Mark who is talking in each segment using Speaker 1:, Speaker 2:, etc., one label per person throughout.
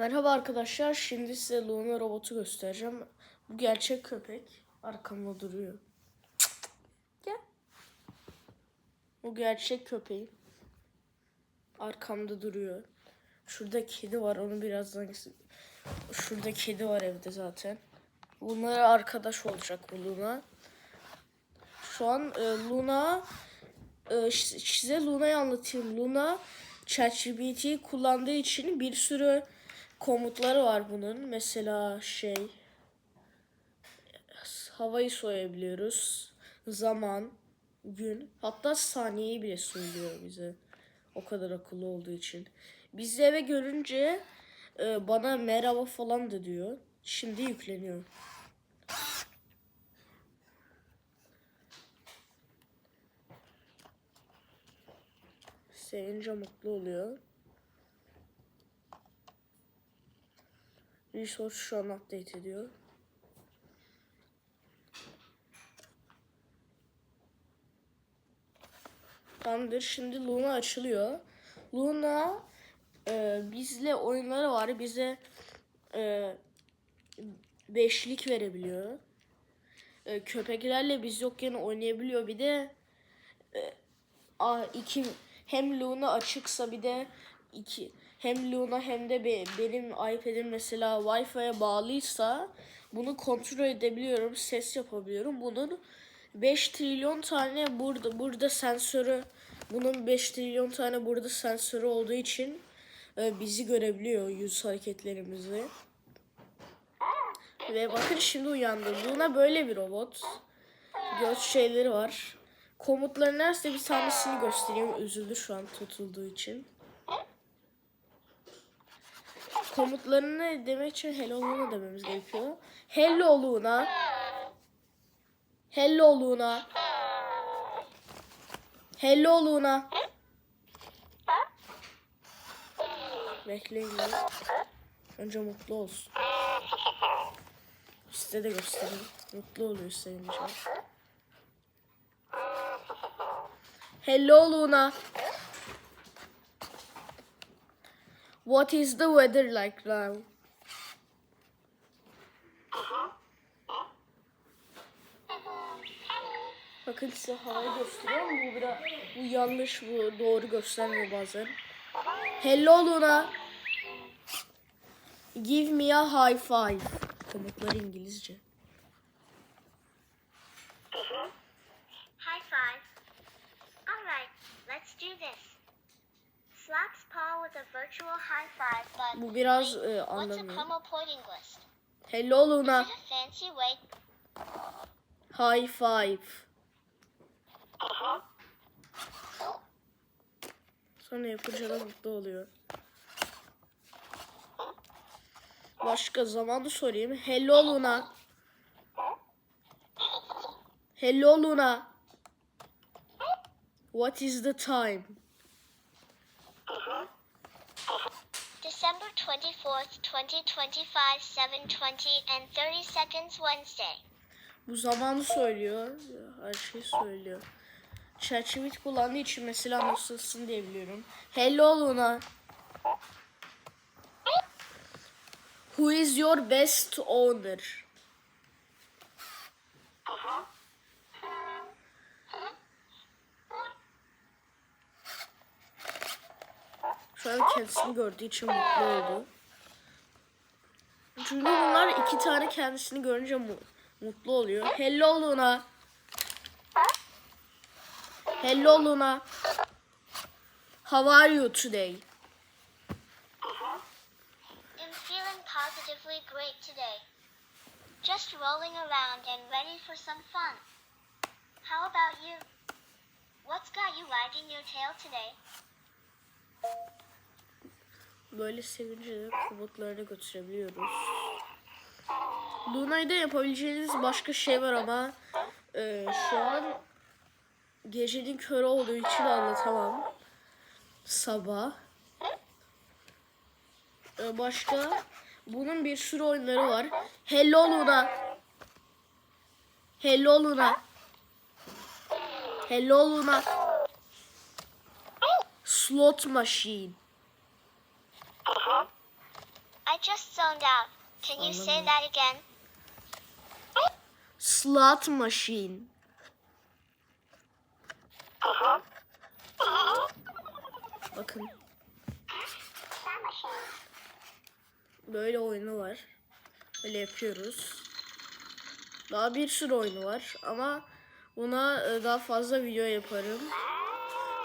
Speaker 1: Merhaba arkadaşlar. Şimdi size Luna robotu göstereceğim. Bu gerçek köpek. Arkamda duruyor. Gel. Bu gerçek köpeğim. Arkamda duruyor. Şurada kedi var. Onu birazdan... Şurada kedi var evde zaten. Bunlara arkadaş olacak bu Luna. Şu an e, Luna... E, size Luna'yı anlatayım. Luna ChatGPT kullandığı için bir sürü komutları var bunun. Mesela şey havayı soyabiliyoruz. Zaman, gün, hatta saniyeyi bile söylüyor bize. O kadar akıllı olduğu için. Biz eve görünce e, bana merhaba falan da diyor. Şimdi yükleniyor. Sevince mutlu oluyor. Resource şu an update ediyor. Tamamdır. Şimdi Luna açılıyor. Luna e, bizle oyunları var. Bize e, beşlik verebiliyor. E, köpeklerle biz yokken oynayabiliyor. Bir de e, a, iki hem Luna açıksa bir de iki hem Luna hem de be, benim iPad'im mesela Wi-Fi'ye bağlıysa bunu kontrol edebiliyorum. Ses yapabiliyorum. Bunun 5 trilyon tane burada burada sensörü bunun 5 trilyon tane burada sensörü olduğu için e, bizi görebiliyor yüz hareketlerimizi. Ve bakın şimdi uyandı. Luna böyle bir robot. Göz şeyleri var. Komutların neredeyse bir tanesini göstereyim. Üzüldü şu an tutulduğu için. Komutlarını demek için hello Luna dememiz gerekiyor. Hello Luna. Hello Luna. Hello Luna. Bekleyin. Önce mutlu olsun. Size de göstereyim. Mutlu oluyor sevince. Hello Luna. What is the weather like now? Bakın size havayı gösteriyorum. Bu biraz bu yanlış, bu doğru göstermiyor bazen. Hello Luna. Give me a high five. Komutları İngilizce.
Speaker 2: High five. Alright, let's do this. Slaps
Speaker 1: Bu biraz e,
Speaker 2: what's a
Speaker 1: anlamıyor.
Speaker 2: promo pointing list?
Speaker 1: Hello Luna. High five. Sonra yapınca da mutlu oluyor. Başka zamanı sorayım. Hello Luna. Hello Luna. What is the time?
Speaker 2: 24th, 2025, 7.20 and 30 seconds Wednesday.
Speaker 1: Bu zamanı söylüyor. Her şeyi söylüyor. ChatGPT kullandığı için mesela nasılsın diye biliyorum. Hello Luna. Who is your best owner? Şu an kendisini gördüğü için mutlu oldu. Çünkü bunlar iki tane kendisini görünce mu- mutlu oluyor. Hello Luna. Hello Luna. How are you today?
Speaker 2: I'm feeling positively great today. Just rolling around and ready for some fun. How about you? What's got you wagging your tail today?
Speaker 1: Böyle sevince de komutlarını götürebiliyoruz. Luna'yı da yapabileceğiniz başka şey var ama e, şu an gecenin körü olduğu için anlatamam. Sabah. E, başka bunun bir sürü oyunları var. Hello Luna. Hello Luna. Hello Luna. Slot Machine.
Speaker 2: Just zoned out. Can you say that again?
Speaker 1: Slot machine. Bakın. Böyle oyunu var. Böyle yapıyoruz. Daha bir sürü oyunu var ama buna e, daha fazla video yaparım.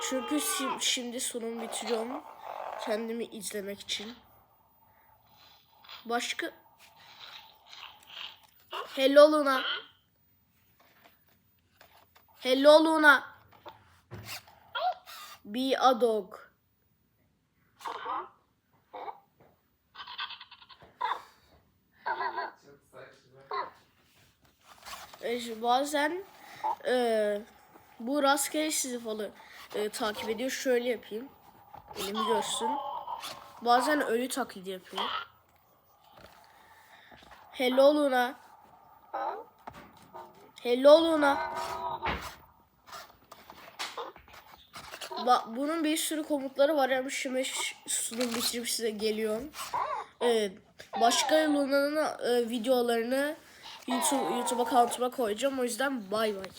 Speaker 1: Çünkü şi- şimdi sunum bitiriyorum. Kendimi izlemek için. Başka... Hello Luna. Hello Luna. Be a dog. E, bazen e, bu rastgele sizi falan e, takip ediyor. Şöyle yapayım. Elimi görsün. Bazen ölü taklidi yapıyor. Hello Luna. Hello Luna. Bak bunun bir sürü komutları var ama şimdi sunum bitirip size geliyorum. Evet. Başka Luna'nın e, videolarını YouTube YouTube akkantıma koyacağım. O yüzden bay bay.